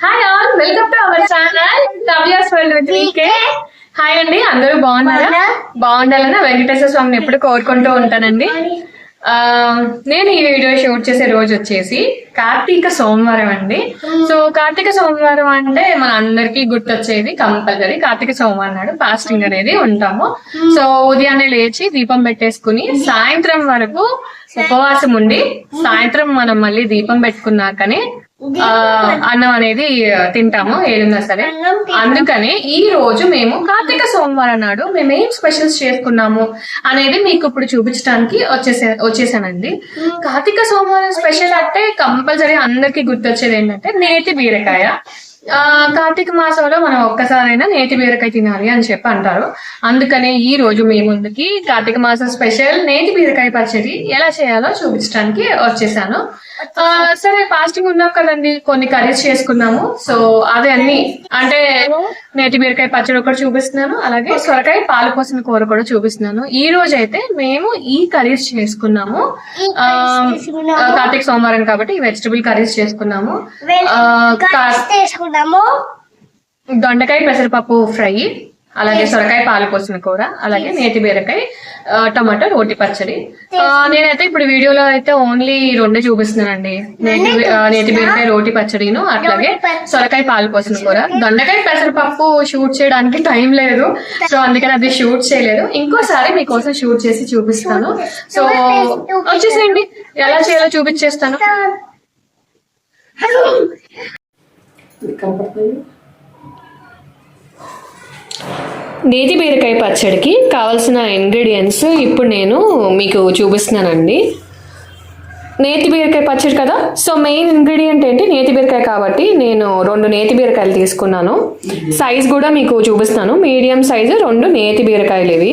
Hi all welcome to our channel Navyas world with VK hi అండి అందరూ బాగున్నారా? బాగుండాలని? వెంకటేశ్వర స్వామిని ఎప్పుడు కోరుకుంటూ ఉంటానండి. ఆ, నేను ఈ వీడియో షూట్ చేసే రోజు వచ్చేసి కార్తీక సోమవారం అండి. సో కార్తీక సోమవారం అంటే మన అందరికీ గుర్తొచ్చేది కంపల్సరీ. కార్తీక సోమవారం నాడు ఫాస్టింగ్ అనేది ఉంటాము. సో ఉదయాన్నే లేచి దీపం పెట్టేసుకుని సాయంత్రం వరకు ఉపవాసం ఉండి సాయంత్రం మనం మళ్ళీ దీపం పెట్టుకున్నాకనే అన్నం అనేది తింటాము ఏదున్నా సరే. అందుకనే ఈ రోజు మేము కార్తీక సోమవారం నాడు మేము ఏం స్పెషల్స్ చేసుకున్నాము అనేది మీకు ఇప్పుడు చూపించడానికి వచ్చేసా వచ్చేసానండి. కార్తీక సోమవారం స్పెషల్ అంటే కంపల్సరీ అందరికి గుర్తొచ్చేది ఏంటంటే నేతి బీరకాయ. కార్తీక మాసంలో మనం ఒక్కసారైనా నేతి బీరకాయ తినాలి అని చెప్పి అంటారు. అందుకనే ఈ రోజు మీ ముందుకి కార్తీక మాసం స్పెషల్ నేతి బీరకాయ పచ్చడి ఎలా చేయాలో చూపించడానికి వచ్చేసాను. ఆ, సరే ఫాస్టింగ్ ఉన్నాం కదండి కొన్ని కర్రీస్ చేసుకున్నాము. సో అదే అన్ని అంటే నేతి బీరకాయ పచ్చడి ఒకటి చూపిస్తున్నాను అలాగే సొరకాయ పాలు పోసిన కూర కూడా చూపిస్తున్నాను. ఈ రోజు అయితే మేము ఈ కర్రీస్ చేసుకున్నాము. కార్తీక సోమవారం కాబట్టి వెజిటబుల్ కర్రీస్ చేసుకున్నాము. చేసుకున్నాము దొండకాయ పెసరపప్పు ఫ్రై అలాగే సొరకాయ పాలు పోసిన కూర అలాగే నేతి బీరకాయ టమాటో రోటి పచ్చడి. నేనైతే ఇప్పుడు వీడియోలో అయితే ఓన్లీ రెండే చూపిస్తున్నానండి. నేతి నేతి బీరకాయ రోటి పచ్చడిను అట్లాగే సొరకాయ పాలు పోసిన కూర. దొండకాయ పెసరపప్పు షూట్ చేయడానికి టైం లేదు. సో అందుకని అది షూట్ చేయలేదు. ఇంకోసారి మీకోసం షూట్ చేసి చూపిస్తాను. సో వచ్చేసేయండి. ఎలా చేయాలో చూపించేస్తాను. నేతి బీరకాయ పచ్చడికి కావాల్సిన ఇంగ్రీడియంట్స్ ఇప్పుడు నేను మీకు చూపిస్తున్నానండి. నేతి బీరకాయ పచ్చడి కదా? సో మెయిన్ ఇంగ్రీడియంట్ ఏంటి? నేతి బీరకాయ కాబట్టి నేను రెండు నేతి బీరకాయలు తీసుకున్నాను. సైజ్ కూడా మీకు చూపిస్తాను. మీడియం సైజు రెండు నేతి బీరకాయలు ఇవి.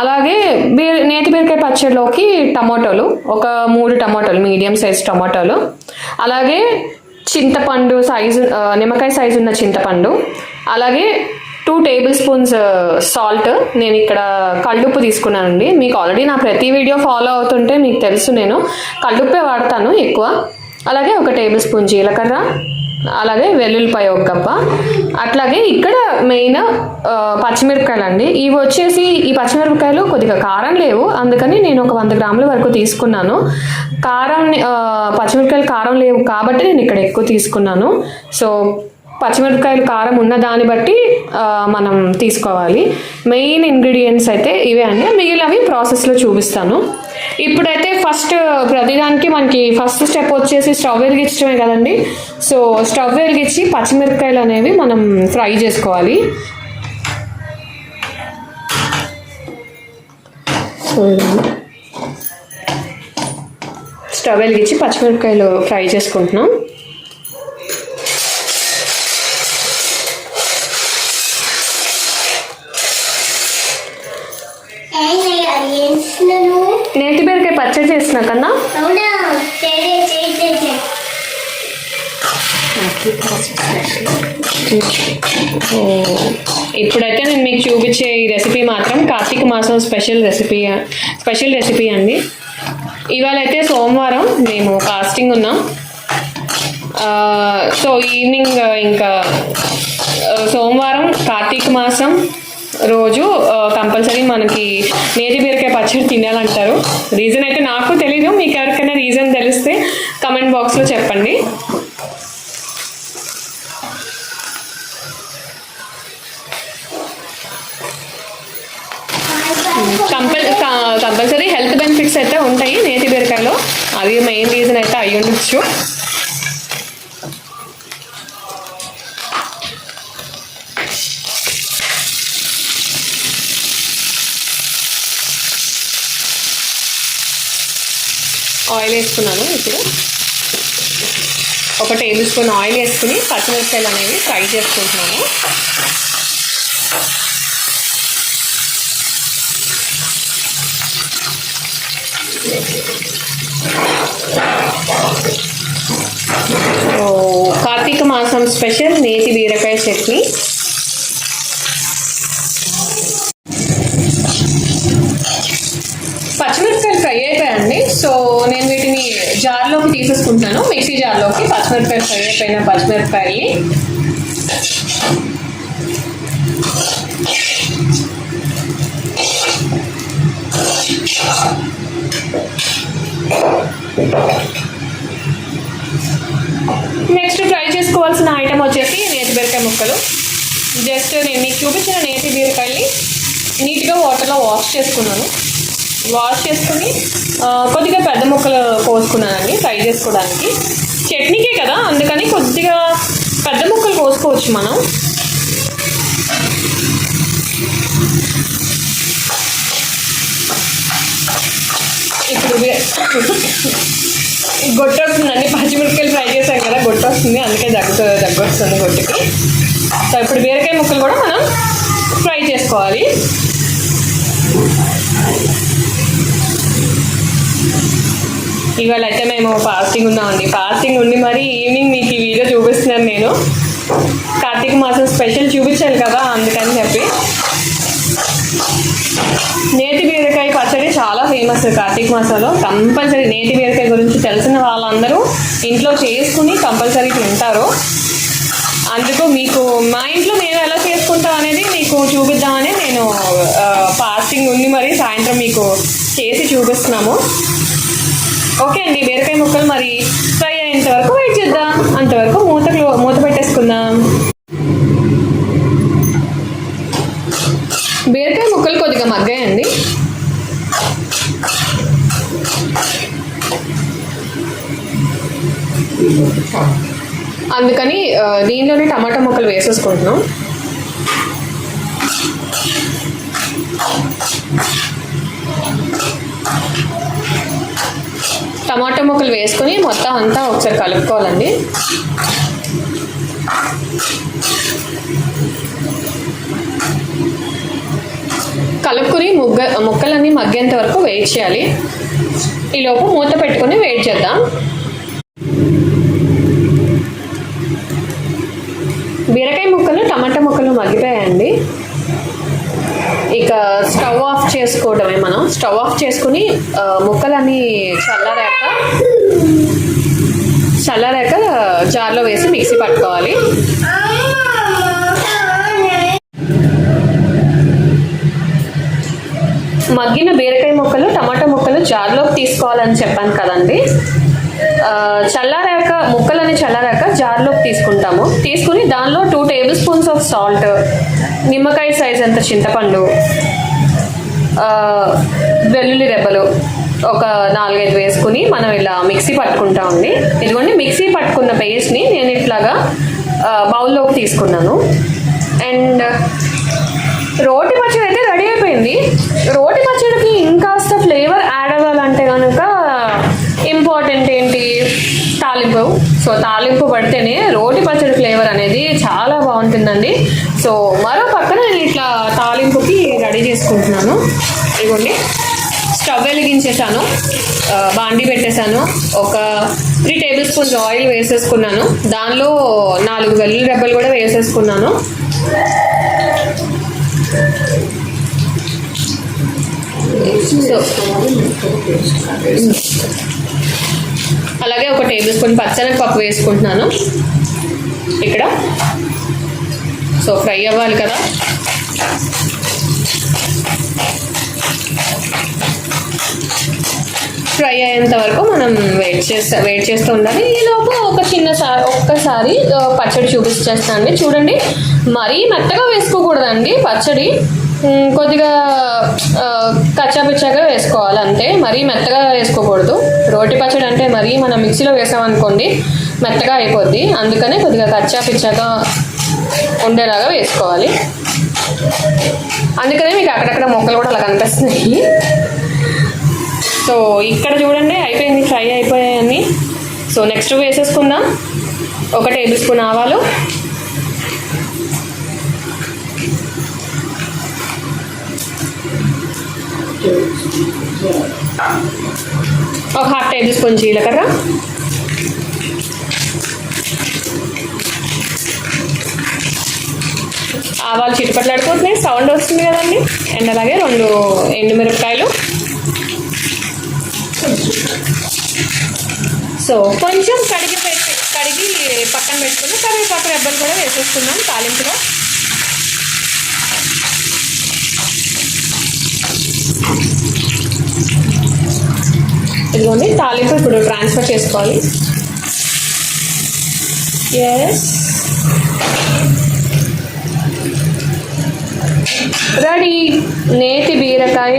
అలాగే బీర నేతి బీరకాయ పచ్చడిలోకి టమాటోలు ఒక మూడు టమాటోలు మీడియం సైజ్ టమాటోలు. అలాగే చింతపండు సైజు నిమ్మకాయ సైజు ఉన్న చింతపండు. అలాగే టూ టేబుల్ స్పూన్స్ సాల్ట్ నేను ఇక్కడ కళ్ళుప్పు తీసుకున్నానండి. మీకు ఆల్రెడీ నా ప్రతి వీడియో ఫాలో అవుతుంటే మీకు తెలుసు నేను. కళ్ళుప్పే వాడతాను ఎక్కువ. అలాగే ఒక టేబుల్ స్పూన్ జీలకర్ర. అలాగే వెల్లుల్లిపాయ ఒక కప్ప. అట్లాగే ఇక్కడ మెయిన్ పచ్చిమిరపకాయలు అండి ఇవి వచ్చేసి ఈ పచ్చిమిరపకాయలు కొద్దిగా కారం లేవు. అందుకని నేను ఒక వంద గ్రాముల వరకు తీసుకున్నాను. కారం పచ్చిమిరపకాయలు కారం లేవు కాబట్టి నేను ఇక్కడ ఎక్కువ తీసుకున్నాను. సో పచ్చిమిరపకాయలు కారం ఉన్న దాన్ని బట్టి మనం తీసుకోవాలి. మెయిన్ ఇంగ్రీడియంట్స్ అయితే ఇవే అండి. మిగిలినవి ప్రాసెస్లో చూపిస్తాను. ఇప్పుడైతే ఫస్ట్ ప్రతిదానికి మనకి ఫస్ట్ స్టెప్ వచ్చేసి స్టవ్ వెలిగించడమే కదండి. సో స్టవ్ వెలిగించి పచ్చిమిరపకాయలు అనేవి మనం ఫ్రై చేసుకోవాలి. స్టవ్ వెలిగించి పచ్చిమిరపకాయలు ఫ్రై చేసుకుంటున్నాం చేస్తున్నాను నేతి బీరకాయ పచ్చడి చేసిన కన్నా? ఇప్పుడైతే నేను మీకు చూపించే ఈ రెసిపీ మాత్రం కార్తీక మాసం స్పెషల్ రెసిపీ స్పెషల్ రెసిపీ అండి. ఇవాళ అయితే సోమవారం మేము ఫాస్టింగ్ ఉన్నాం. సో ఈవినింగ్ ఇంకా సోమవారం కార్తీక మాసం రోజు కంపల్సరీ మనకి నేతి బీరకాయ పచ్చడి తినాలంటారు. రీజన్ అయితే నాకు తెలీదు మీకు ఎవరికైనా రీజన్ తెలిస్తే కమెంట్ బాక్స్లో చెప్పండి. కంపల్ కంపల్సరీ హెల్త్ బెనిఫిట్స్ అయితే ఉంటాయి నేతి బీరకాయలో. అది మెయిన్ రీజన్ అయితే అయి ఉండొచ్చు ఆయిల్ వేసుకున్నాను ఇప్పుడు. ఒక టేబుల్ స్పూన్ ఆయిల్ వేసుకుని పచ్చిమిరపకాయలు అనేవి ఫ్రై చేసుకుంటున్నాను. కార్తీక మాసం స్పెషల్ నేతి బీరకాయ చట్నీ. సో నేను వీటిని జార్లోకి తీసేసుకుంటున్నాను మిక్సీ జార్లోకి పచ్చిమిరపకాయలు ఫ్రై అయిపోయిన పచ్చిమిరపకాయలు నెక్స్ట్ ఫ్రై చేసుకోవాల్సిన ఐటమ్ వచ్చేసి నేతి బీరకాయ ముక్కలు. జస్ట్ నేను మీకు చూపించిన నేతి బీరకాయని నీట్గా వాటర్లో వాష్ చేసుకున్నాను. వాష్ చేసుకుని కొద్దిగా పెద్ద ముక్కలు కోసుకున్నానండి ఫ్రై చేసుకోవడానికి. చట్నీకే కదా అందుకని కొద్దిగా పెద్ద ముక్కలు కోసుకోవచ్చు మనం. ఇప్పుడు బీ- గొట్ట వస్తుందండి పచ్చిమిరపకాయలు ఫ్రై చేసాం కదా గొట్ట వస్తుంది అందుకే దగ్గు దగ్గర వస్తుంది గొట్టుకి. సో ఇప్పుడు బీరకాయ ముక్కలు కూడా మనం ఫ్రై చేసుకోవాలి. ఇవాళ అయితే మేము ఫాస్టింగ్ ఉన్నామండి. ఫాస్టింగ్ ఉండి మరి ఈవినింగ్ మీకు ఈ వీడియో చూపిస్తున్నాను నేను. కార్తీక మాసం స్పెషల్ చూపించాలి కదా అందుకని చెప్పి. నేతి బీరకాయ పచ్చడి చాలా ఫేమస్ కార్తీక మాసంలో. కంపల్సరీ నేతి బీరకాయ గురించి తెలిసిన వాళ్ళందరూ ఇంట్లో చేసుకుని కంపల్సరీ తింటారు. అందుకు మీకు మా ఇంట్లో మేము ఎలా చేసుకుంటాం అనేది మీకు చూపిద్దామని నేను ఫాస్టింగ్ ఉండి మరి సాయంత్రం మీకు చేసి చూపిస్తున్నాము. ఓకే అండి బీరకాయ ముక్కలు మరి ఫ్రై అయ్యేంత వరకు వెయిట్ చేద్దాం. అంతవరకు మూత మూత పెట్టేసుకుందాం. బీరకాయ ముక్కలు కొద్దిగా మగ్గాయండి. అందుకని దీనిలోనే టమాటా ముక్కలు వేసేసుకుంటున్నాం. టమాటా ముక్కలు వేసుకొని మొత్తం అంతా ఒకసారి కలుపుకోవాలండి. కలుపుకుని ముగ్గ ముక్కలన్నీ మగ్గేంత వరకు వెయిట్ చేయాలి. ఈలోపు మూత పెట్టుకొని వెయిట్ చేద్దాం. బీరకాయ ముక్కలు టమాటా ముక్కలు మగ్గిపోయాయండి. ఇక స్టవ్ ఆఫ్ చేసుకోవడమే మనం. స్టవ్ ఆఫ్ చేసుకుని ముక్కలన్నీ చాలా చల్లారాక జార్లో వేసి మిక్సీ పట్టుకోవాలి. మగ్గిన బీరకాయ ముక్కలు టమాటా ముక్కలు జార్లోకి తీసుకోవాలని చెప్పాను కదండి. చల్లారాక ముక్కలని చల్లారాక జార్లోకి తీసుకుంటాము. తీసుకుని దానిలో two tablespoons of salt నిమ్మకాయ సైజ్ అంత చింతపండు వెల్లుల్లి రెబ్బలు ఒక నాలుగైదు వేసుకుని మనం ఇలా మిక్సీ పట్టుకుంటామండి ఇదిగోండి మిక్సీ పట్టుకున్న పేస్ట్ని నేను ఇట్లాగా బౌల్లోకి తీసుకున్నాను. అండ్ రోటి పచ్చడి అయితే రెడీ అయిపోయింది. రోటి పచ్చడికి ఇంకాస్త ఫ్లేవర్ యాడ్ అవ్వాలంటే కనుక ఇంపార్టెంట్ ఏంటి? తాలింపు. సో తాలింపు పడితేనే రోటి పచ్చడి ఫ్లేవర్ అనేది చాలా బాగుంటుందండి. సో మరో పక్కన నేను ఇట్లా తాలింపుకి రెడీ చేసుకుంటున్నాను. ఇదిగోండి. స్టవ్ వెలిగించేసాను బాండి పెట్టేశాను. ఒక త్రీ టేబుల్ స్పూన్స్ ఆయిల్ వేసేసుకున్నాను. దానిలో నాలుగు వెల్లుల్లి రెబ్బలు కూడా వేసేసుకున్నాను. సో అలాగే ఒక టేబుల్ స్పూన్ పచ్చనపప్పు వేసుకుంటున్నాను. ఇక్కడ. సో ఫ్రై అవ్వాలి కదా. ఫ్రై అయ్యేంత వరకు మనం వెయిట్ చేస్తా వెయిట్ చేస్తూ ఉండాలి. ఈలోపు ఒక చిన్న సా- ఒక్కసారి పచ్చడి చూపించేస్తానండి. చూడండి మరీ మెత్తగా వేసుకోకూడదండి. పచ్చడి కొద్దిగా కచ్చాపిచ్చాగా కచ్చా వేసుకోవాలి అంతే. మరీ మెత్తగా వేసుకోకూడదు. రోటి పచ్చడి అంటే మరీ మనం మిక్సీలో వేసామనుకోండి మెత్తగా అయిపోద్ది. అందుకనే కొద్దిగా కచ్చాపిచ్చాగా ఉండేలాగా వేసుకోవాలి. అందుకనే మీకు అక్కడక్కడ మొక్కలు కూడా అలా కనిపిస్తున్నాయి. సో ఇక్కడ చూడండి అయిపోయింది ఫ్రై అయిపోయాయని సో నెక్స్ట్ వేసేసుకుందాం. ఒక టేబుల్ స్పూన్ ఆవాలు. ఒక హాఫ్ టేబుల్ స్పూన్ జీలకర్ర. ఆవాలు చిటుపట్లాడిపోతున్నాయి సౌండ్ వస్తుంది కదండి. అండ్ అలాగే రెండు ఎండుమిరపకాయలు. సో కొంచెం కడిగి పెట్టి కడిగి పక్కన పెట్టుకుని కరివేపాకు రెబ్బలు కూడా వేసేసుకున్నాం తాలింపులో. ఇదిగోండి తాలింపు ఇప్పుడు ట్రాన్స్ఫర్ చేసుకోవాలి. Yes ready. నేతి బీరకాయ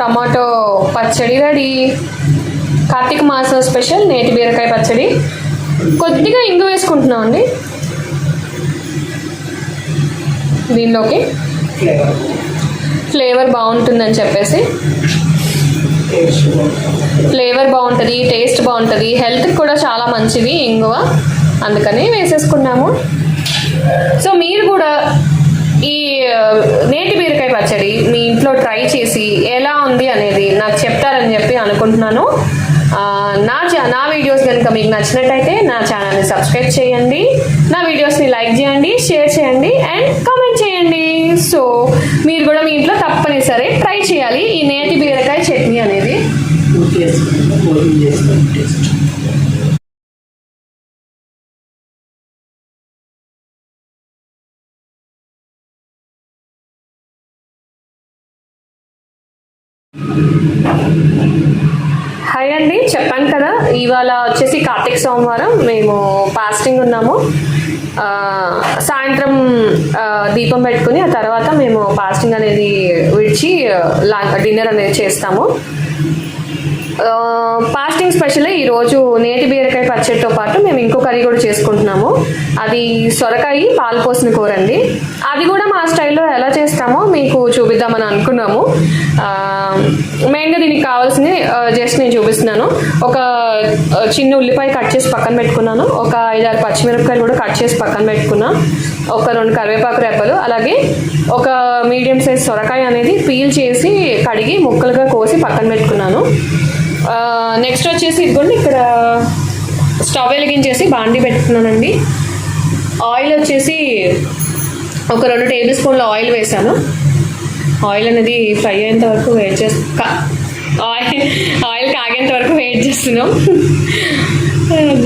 టమాటో పచ్చడి రెడీ. కార్తీక మాసం స్పెషల్ నేటి బీరకాయ పచ్చడి. కొద్దిగా ఇంగు వేసుకుంటున్నాం అండి. దీనిలోకి ఫ్లేవర్ బాగుంటుందని చెప్పేసి. ఫ్లేవర్ బాగుంటుంది టేస్ట్ బాగుంటుంది. హెల్త్కి కూడా చాలా మంచిది ఇంగువ. అందుకని వేసేసుకున్నాము. సో మీరు కూడా నేటి బీరకాయ పచ్చడి మీ ఇంట్లో ట్రై చేసి ఎలా ఉంది అనేది నాకు చెప్తారని చెప్పి అనుకుంటున్నాను. నా నా వీడియోస్ కనుక మీకు నచ్చినట్టయితే నా ఛానల్ని సబ్స్క్రైబ్ చేయండి. నా వీడియోస్ని లైక్ చేయండి షేర్ చేయండి అండ్ కామెంట్ చేయండి. సో మీరు కూడా మీ ఇంట్లో తప్పనిసరి ట్రై చేయాలి ఈ నేటి బీరకాయ చట్నీ అనేది. హాయ్ అండి చెప్పాను కదా ఇవాళ వచ్చేసి కార్తీక సోమవారం మేము ఫాస్టింగ్ ఉన్నాము. సాయంత్రం దీపం పెట్టుకుని ఆ తర్వాత మేము ఫాస్టింగ్ అనేది విడిచి డిన్నర్ అనేది చేస్తాము. పాస్టింగ్ ఫాస్టింగ్ స్పెషల్ ఈరోజు నేటి బీరకాయ పచ్చడితో పాటు మేము ఇంకో కర్రీ కూడా చేసుకుంటున్నాము. అది సొరకాయ పాలు పోసిన కూర అండి. అది కూడా మా స్టైల్లో ఎలా చేస్తామో మీకు చూపిద్దామని అనుకున్నాము. మెయిన్గా దీనికి కావాల్సింది జస్ట్ నేను చూపిస్తున్నాను. ఒక చిన్న ఉల్లిపాయ కట్ చేసి పక్కన పెట్టుకున్నాను. ఒక ఐదారు పచ్చిమిరపకాయలు కూడా కట్ చేసి పక్కన పెట్టుకున్నాను ఒక రెండు కరివేపాకు రెప్పలు అలాగే ఒక మీడియం సైజ్ సొరకాయ అనేది పీల్ చేసి కడిగి ముక్కలుగా కోసి పక్కన పెట్టుకున్నాను. నెక్స్ట్ వచ్చేసి ఇదిగోండి ఇక్కడ స్టవ్ వెలిగించేసి బాండి పెట్టుకున్నానండి. ఆయిల్ వచ్చేసి ఒక రెండు టేబుల్ స్పూన్ల ఆయిల్ వేసాను ఆయిల్ అనేది ఫ్రై అయ్యేంత వరకు వెయిట్ చేస్తా ఆయిల్ ఆయిల్ కాగేంత వరకు వెయిట్ చేస్తున్నాం.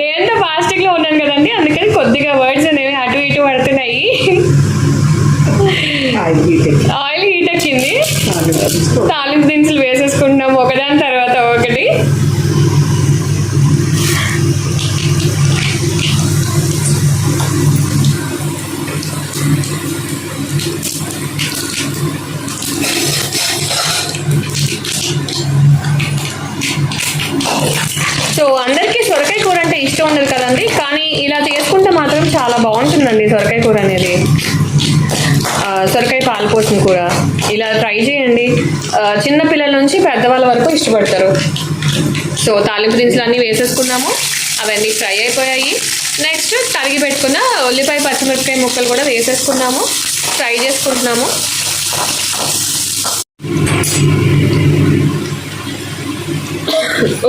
దేంతో ఫాస్టింగ్లో ఉన్నాను కదండి అందుకని కొద్దిగా వర్డ్స్ అనేవి అటు ఇటు పడుతున్నాయి. ఆయిల్ హీట్ ఎక్కింది తీసుకో. తాలింపు దినుసులు వేసేసుకుంటున్నాం తాలింపు దినుసులు అన్నీ వేసేసుకున్నాము. అవన్నీ ఫ్రై అయిపోయాయి. నెక్స్ట్ తరిగి పెట్టుకున్న ఉల్లిపాయ పచ్చిమిరపకాయ ముక్కలు కూడా వేసేసుకున్నాము. ఫ్రై చేసుకుంటున్నాము.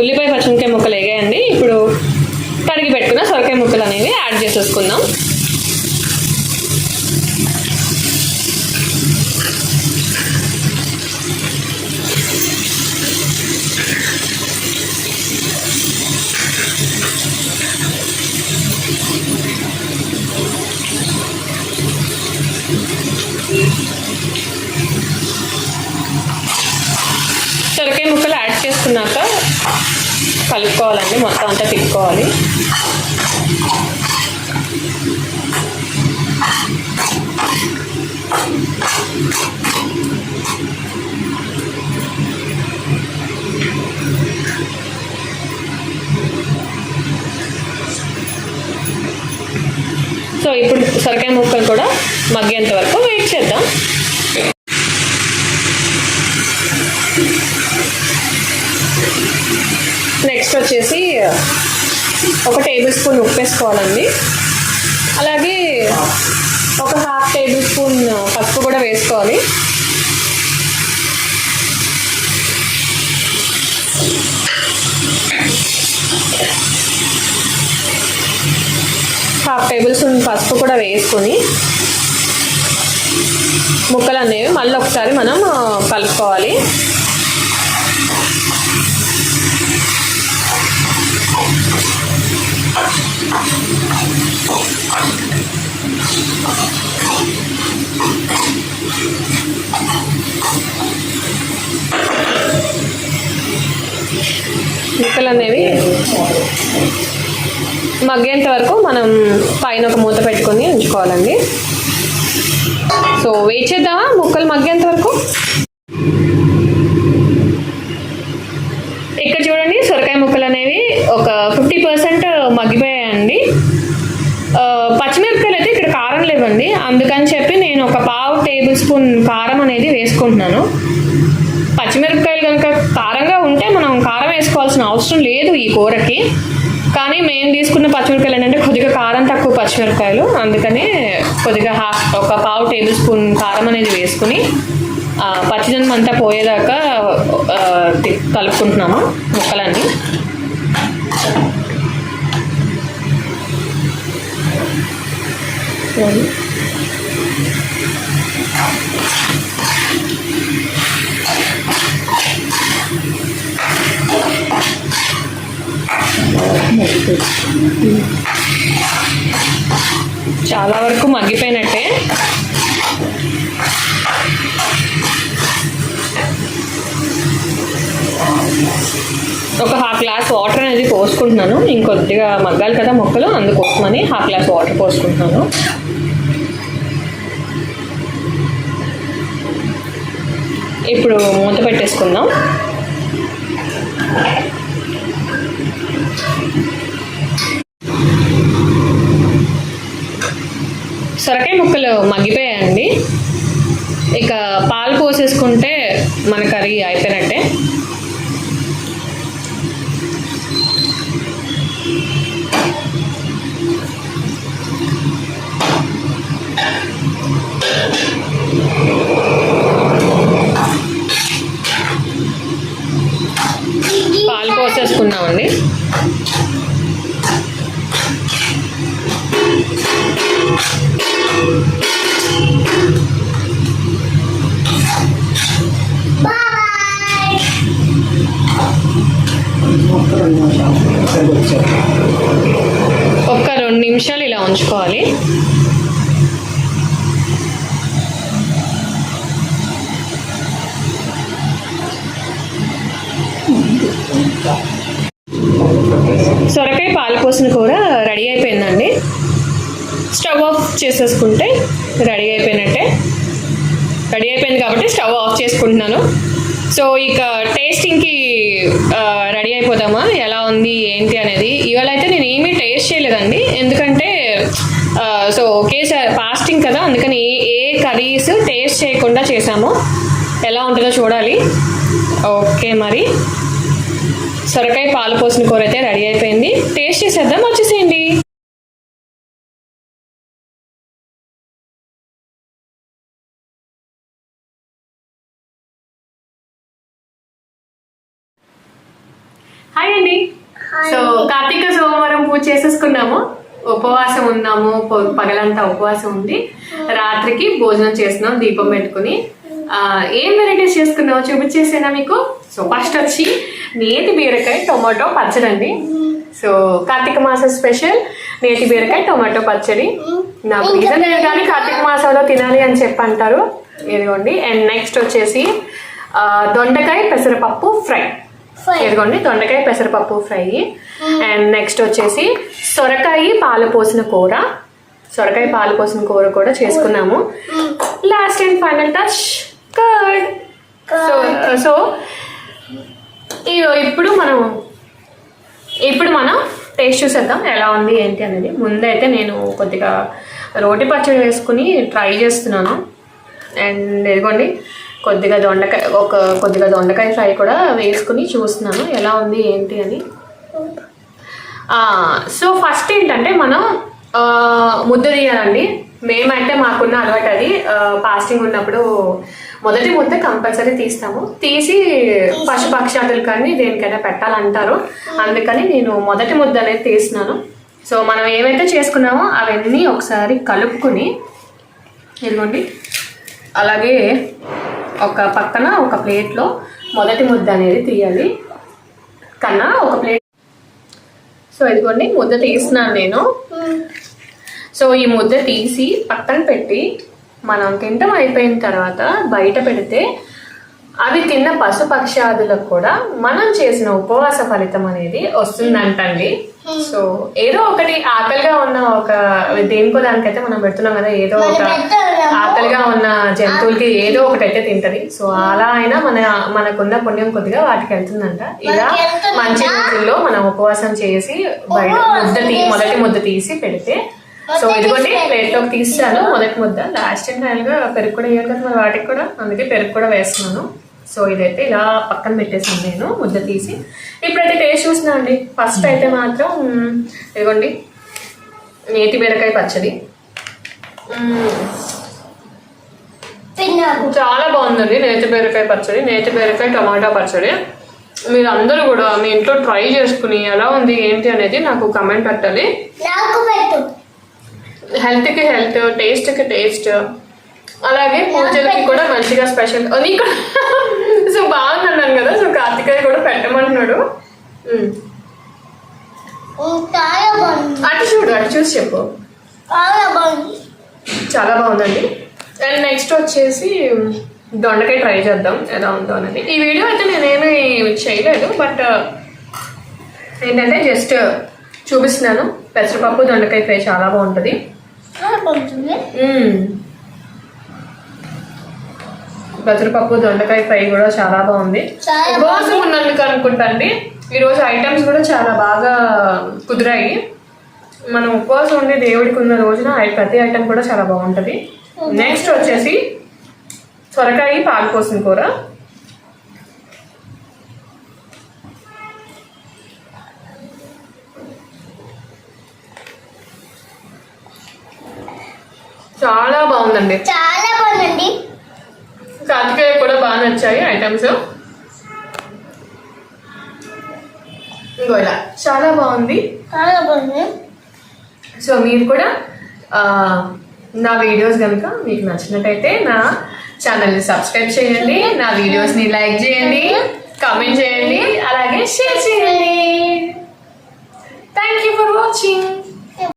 ఉల్లిపాయ పచ్చిమిరపకాయ ముక్కలు వేగాయండి. ఇప్పుడు తరిగి పెట్టుకున్న సొరకాయ ముక్కలు అనేవి యాడ్ చేసేసుకుందాం సొరకాయ ముక్కలు యాడ్ చేసుకున్నాక తిప్పుకోవాలండి మొత్తం అంతా తిప్పుకోవాలి. సో ఇప్పుడు సొరకాయ ముక్కలు కూడా మగ్గేంత వరకు వెయిట్ చేద్దాం ఒక టేబుల్ స్పూన్ ఉప్పు వేసుకోవాలండి అలాగే ఒక హాఫ్ టేబుల్ స్పూన్ పసుపు కూడా వేసుకోవాలి. హాఫ్ టేబుల్ స్పూన్ పసుపు కూడా వేసుకొని ముక్కలు అనేవి మళ్ళీ ఒకసారి మనం కలుపుకోవాలి. ముక్కలు అనేవి మగ్గేంత వరకు మనం పైన ఒక మూత పెట్టుకొని ఉంచుకోవాలండి. సో వెయిట్ చేద్దామా ముక్కలు మగ్గేంత వరకు? అందుకని చెప్పి నేను ఒక పావు టేబుల్ స్పూన్ కారం అనేది వేసుకుంటున్నాను. పచ్చిమిరపకాయలు కనుక కారంగా ఉంటే మనం కారం వేసుకోవాల్సిన అవసరం లేదు ఈ కూరకి. కానీ మేము తీసుకున్న పచ్చిమిరపకాయలు ఏంటంటే కొద్దిగా కారం తక్కువ పచ్చిమిరపకాయలు. అందుకని కొద్దిగా హాఫ్ ఒక పావు టేబుల్ స్పూన్ కారం అనేది వేసుకుని పచ్చిదనం అంతా పోయేదాకా ఆ, తి- కలుపుకుంటున్నాము ముక్కలన్నీ. చాలా వరకు మగ్గిపోయినట్టే. ఒక హాఫ్ గ్లాస్ వాటర్ అనేది పోసుకుంటున్నాను. ఇంకొద్దిగా మగ్గాలి కదా మొక్కలు అందుకోసమని హాఫ్ గ్లాస్ వాటర్ పోసుకుంటున్నాను. ఇప్పుడు మూత పెట్టేసుకుందాం. సొరకాయ ముక్కలు మగ్గిపోయాయండి. ఇక పాలు పోసేసుకుంటే మన కర్రీ అయిపోయినట్టు. కోసిన కూర రెడీ అయిపోయిందండి. స్టవ్ ఆఫ్ చేసేసుకుంటే రెడీ అయిపోయినట్టే. రెడీ అయిపోయింది కాబట్టి స్టవ్ ఆఫ్ చేసుకుంటున్నాను. సో ఇక టేస్టింగ్కి రెడీ అయిపోదామా? ఎలా ఉంది? ఏంటి అనేది? ఇవాళ అయితే నేను ఏమీ టేస్ట్ చేయలేదండి. ఎందుకంటే సో ఒకేసారి ఫాస్టింగ్ కదా అందుకని ఏ ఏ కర్రీస్ టేస్ట్ చేయకుండా చేసాము ఎలా ఉంటుందో చూడాలి. ఓకే మరి. సొరకాయ పాలు పోసిన కూర అయితే రెడీ అయిపోయింది. టేస్ట్ చేసేద్దాం వచ్చేసేయండి. హాయ్ అండి. సో కార్తీక సోమవారం పూజ చేసేసుకున్నాము. ఉపవాసం ఉన్నాము పగలంతా ఉపవాసం ఉంది రాత్రికి భోజనం చేస్తున్నాం దీపం పెట్టుకుని. ఆ, ఏం వెరైటీస్ చేసుకున్నామో చూపించేసేనా మీకు? సో ఫస్ట్ వచ్చి నేతి బీరకాయ టొమాటో పచ్చడి అండి సో కార్తీక మాసం స్పెషల్ నేతి బీరకాయ టొమాటో పచ్చడి. నాకు లేదు కానీ కార్తీక మాసంలో తినాలి అని చెప్పి అంటారు ఇదిగోండి. అండ్ నెక్స్ట్ వచ్చేసి దొండకాయ పెసరపప్పు ఫ్రై. ఇదిగోండి దొండకాయ పెసరపప్పు ఫ్రై. అండ్ నెక్స్ట్ వచ్చేసి సొరకాయ పాలు పోసిన కూర. సొరకాయ పాలు పోసిన కూర కూడా చేసుకున్నాము. Last and final touch curd so so ఇగో ఇప్పుడు మనం ఇప్పుడు మనం టేస్ట్ చూసేద్దాం ఎలా ఉంది ఏంటి అనేది. ముందైతే నేను కొద్దిగా రోటి పచ్చడి వేసుకుని ట్రై చేస్తున్నాను. అండ్ ఇదిగోండి కొద్దిగా దొండకాయ ఒక కొద్దిగా దొండకాయ ఫ్రై కూడా వేసుకుని చూస్తున్నాను. ఎలా ఉంది ఏంటి అని. సో ఫస్ట్ ఏంటంటే మనం ముద్ద తీయాలండి. మేమైతే మాకున్న అలవాటు అది పాస్టింగ్ ఉన్నప్పుడు మొదటి ముద్ద కంపల్సరీ తీస్తాము. తీసి పశుపక్షాదులు కానీ దేనికైనా పెట్టాలంటారు. అందుకని నేను మొదటి ముద్ద అనేది తీస్తున్నాను. సో మనం ఏవైతే చేసుకున్నామో అవన్నీ ఒకసారి కలుపుకుని ఇదిగోండి. అలాగే ఒక పక్కన ఒక ప్లేట్లో మొదటి ముద్ద అనేది తీయాలి. కన్నా ఒక ప్లేట్ సో ఇదిగోండి ముద్ద తీస్తున్నాను నేను. సో ఈ ముద్ద తీసి పక్కన పెట్టి మనం తింటం అయిపోయిన తర్వాత బయట పెడితే అవి తిన్న పశుపక్షాదులకు కూడా మనం చేసిన ఉపవాస ఫలితం అనేది వస్తుందంటండి. సో ఏదో ఒకటి ఆకలిగా ఉన్న ఒక దేనికో దానికైతే మనం పెడుతున్నాం కదా ఏదో ఒక ఆకలిగా ఉన్న జంతువులకి ఏదో ఒకటి అయితే తింటది. సో అలా అయినా మన మనకున్న పుణ్యం కొద్దిగా వాటికి వెళ్తుందంట. ఇలా మంచి రోజుల్లో మనం ఉపవాసం చేసి బయట ముద్ద తీ మొదటి ముద్ద తీసి పెడితే సో ఇదిగోండి ప్లేట్లోకి తీస్తాను మొదటి ముద్ద. లాస్ట్ టైం ఫైనల్గా పెరుగు కూడా వేయాలి కదా మరి వాటికి కూడా. అందుకే పెరుగు కూడా వేస్తున్నాను. సో ఇదైతే ఇలా పక్కన పెట్టేసాను నేను ముద్ద తీసి. ఇప్పుడైతే టేస్ట్ చూసినా అండి. ఫస్ట్ అయితే మాత్రం ఇదిగోండి నేతి బీరకాయ పచ్చడి. చాలా బాగుందండి నేతి బీరకాయ పచ్చడి నేతి బీరకాయ టమాటా పచ్చడి. మీరు అందరూ కూడా మీ ఇంట్లో ట్రై చేసుకుని ఎలా ఉంది ఏంటి అనేది నాకు కమెంట్ పెట్టాలి. నాకు పెట్టు. హెల్త్కి హెల్త్ టేస్ట్కి టేస్ట్. అలాగే పూజలకి కూడా మంచిగా స్పెషల్. నీకు సో బాగున్నాను కదా. సో కార్తికేయ కూడా పెట్టమంటున్నాడు. అటు చూడు అటు చూసి చెప్పు. చాలా బాగుందండి. అండ్ నెక్స్ట్ వచ్చేసి దొండకాయ ట్రై చేద్దాం. ఎలా ఉందో అనేది. ఈ వీడియో అయితే నేనేమి చేయలేదు బట్ ఏంటంటే జస్ట్ చూపిస్తున్నాను. పెసరపప్పు దొండకాయ ఫ్రై చాలా బాగుంటుంది. పెసరపప్పు దొండకాయ ఫ్రై కూడా చాలా బాగుంది. ఉపవాసం ఉన్నందుకు అనుకుంటాండి. ఈరోజు ఐటమ్స్ కూడా చాలా బాగా కుదిరాయి. మనం ఉపవాసం ఉండి దేవుడికి ఉన్న రోజున ప్రతి ఐటమ్ కూడా చాలా బాగుంటుంది. నెక్స్ట్ వచ్చేసి సొరకాయ పాలకోసిన కూర. చాలా బాగుందండి. చాలా బాగుందండి. కార్తికేయ కూడా బాగా నచ్చాయి ఐటమ్స్ ఇంకో ఇలా. చాలా బాగుంది. చాలా బాగుంది. సో మీరు కూడా నా వీడియోస్ కనుక మీకు నచ్చినట్టయితే నా ఛానల్ని సబ్స్క్రైబ్ చేయండి నా వీడియోస్ని లైక్ చేయండి కామెంట్ చేయండి అలాగే షేర్ చేయండి. Thank you for watching